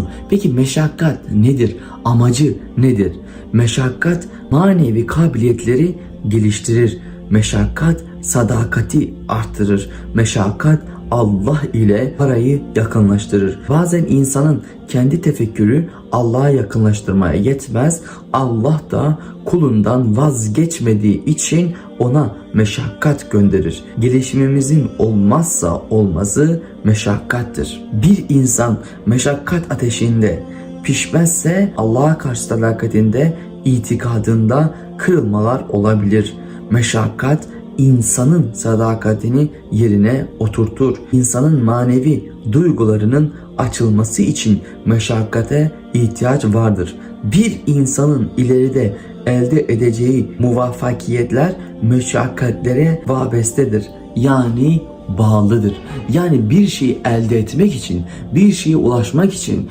lazım. Peki meşakkat nedir? Amacı nedir? Meşakkat manevi kabiliyetleri geliştirir. Meşakkat sadakati arttırır. Meşakkat Allah ile parayı yakınlaştırır. Bazen insanın kendi tefekkürü Allah'a yakınlaştırmaya yetmez. Allah da kulundan vazgeçmediği için ona meşakkat gönderir. Gelişimimizin olmazsa olmazı meşakkattır. Bir insan meşakkat ateşinde pişmezse Allah'a karşı sadakatinde, itikadında kırılmalar olabilir. Meşakkat insanın sadakatini yerine oturtur. İnsanın manevi duygularının açılması için meşakkate ihtiyaç vardır. Bir insanın ileride elde edeceği muvaffakiyetler meşakkatlere vabestedir. Yani bağlıdır. Yani bir şeyi elde etmek için, bir şeye ulaşmak için